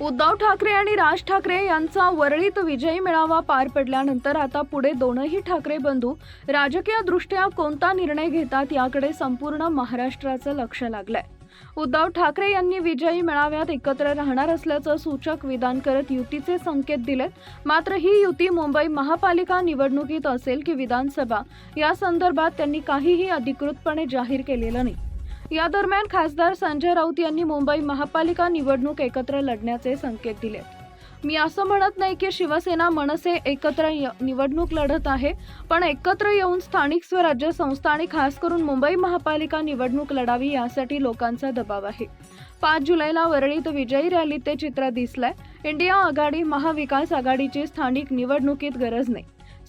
उद्धव ठाकरे आणि राज ठाकरे यांचा वरळीत विजयी मेळावा पार पडल्यानंतर आता पुढे दोनही ठाकरे बंधू राजकीय दृष्ट्या कोणता निर्णय घेतात याकडे संपूर्ण महाराष्ट्राचं लक्ष लागलंय. उद्धव ठाकरे यांनी विजयी मेळाव्यात एकत्र राहणार असल्याचं सूचक विधान करत युतीचे संकेत दिलेत. मात्र ही युती मुंबई महापालिका निवडणुकीत असेल की विधानसभा या संदर्भात त्यांनी काहीही अधिकृतपणे जाहीर केलेलं नाही. या दरम्यान खासदार संजय राऊत यांनी मुंबई महापालिका निवडणूक एकत्र लढण्याचे संकेत दिले. मी असं म्हणत नाही की शिवसेना मनसे एकत्र य- निवडणूक लढत आहे पण एकत्र येऊन स्थानिक स्वराज्य संस्था आणि खास करून मुंबई महापालिका निवडणूक लढावी यासाठी लोकांचा दबाव आहे. पाच जुलैला वरळीत विजयी रॅलीत ते चित्र दिसलंय. इंडिया आघाडी महाविकास आघाडीची स्थानिक निवडणुकीत गरज नाही.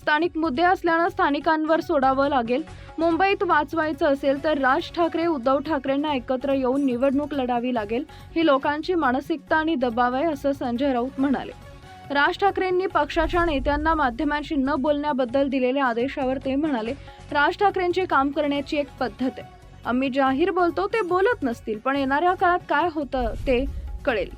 स्थानिक मुद्दे असल्यानं स्थानिकांवर सोडावं लागेल. मुंबईत वाचवायचं असेल तर राज ठाकरे उद्धव ठाकरेंना एकत्र येऊन निवडणूक लढावी लागेल. ही लोकांची मानसिकता आणि दबाव आहे असं संजय राऊत म्हणाले. राज ठाकरेंनी पक्षाच्या नेत्यांना माध्यमांशी न बोलण्याबद्दल दिलेल्या आदेशावर ते म्हणाले राज ठाकरेंचे काम करण्याची एक पद्धत आहे. आम्ही जाहीर बोलतो ते बोलत नसतील पण येणाऱ्या काळात काय होतं ते कळेल.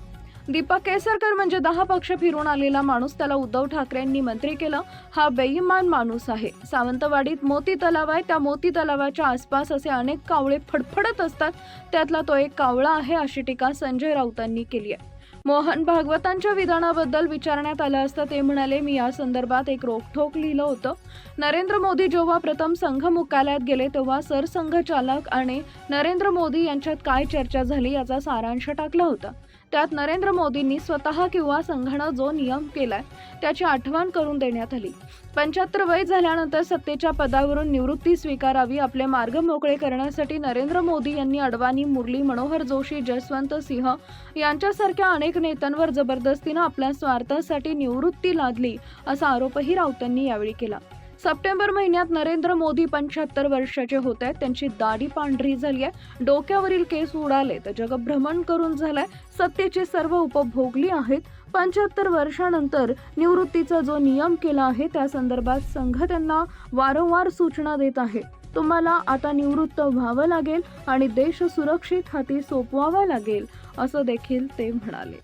दीपक केसरकर म्हणजे दहा पक्ष फिरून आलेला माणूस त्याला उद्धव ठाकरेंनी मंत्री केलं हा बेईमान माणूस आहे. सावंतवाडीत मोती तलाव आहे त्या मोती तलावाच्या आसपास असे अनेक कावळे फडफडत असतात त्यातला तो एक कावळा आहे अशी टीका संजय राऊतांनी केली आहे. मोहन भागवतांच्या विधानाबद्दल विचारण्यात आलं असता. ते म्हणाले मी या संदर्भात एक रोखठोक लिहिलं होतं. नरेंद्र मोदी जेव्हा प्रथम संघ मुख्यालयात गेले तेव्हा सरसंघचालक आणि नरेंद्र मोदी यांच्यात काय चर्चा झाली याचा सारांश टाकला होता. त्यात नरेंद्र मोदींनी स्वतः किंवा संघानं जो नियम केलाय त्याची आठवण करून देण्यात आली. पंच्याहत्तर वय झाल्यानंतर सत्तेच्या पदावरून निवृत्ती स्वीकारावी आपले मार्ग मोकळे करण्यासाठी नरेंद्र मोदी यांनी अडवाणी मुरली मनोहर जोशी जसवंत सिंह यांच्यासारख्या अनेक अनेक नेत्यांवर जबरदस्तीनं आपल्या स्वार्थासाठी निवृत्ती लादली असा आरोपही राऊतांनी यावेळी केला. सप्टेंबर महिन्यात नरेंद्र मोदी पंच्याहत्तर वर्षाचे होत आहेत. त्यांची दाढी पांढरी झाली आहे. डोक्यावरील केस उडाले तर जगभ्रमण करून झालाय. सत्तेची सर्व उपभोगली आहेत. पंच्याहत्तर वर्षानंतर निवृत्तीचा जो नियम केला आहे त्या संदर्भात संघ त्यांना वारंवार सूचना देत आहे. तुम्हाला आता निवृत्त व्हावं लागेल आणि देश सुरक्षित हाती सोपवावा लागेल असं देखील ते म्हणाले.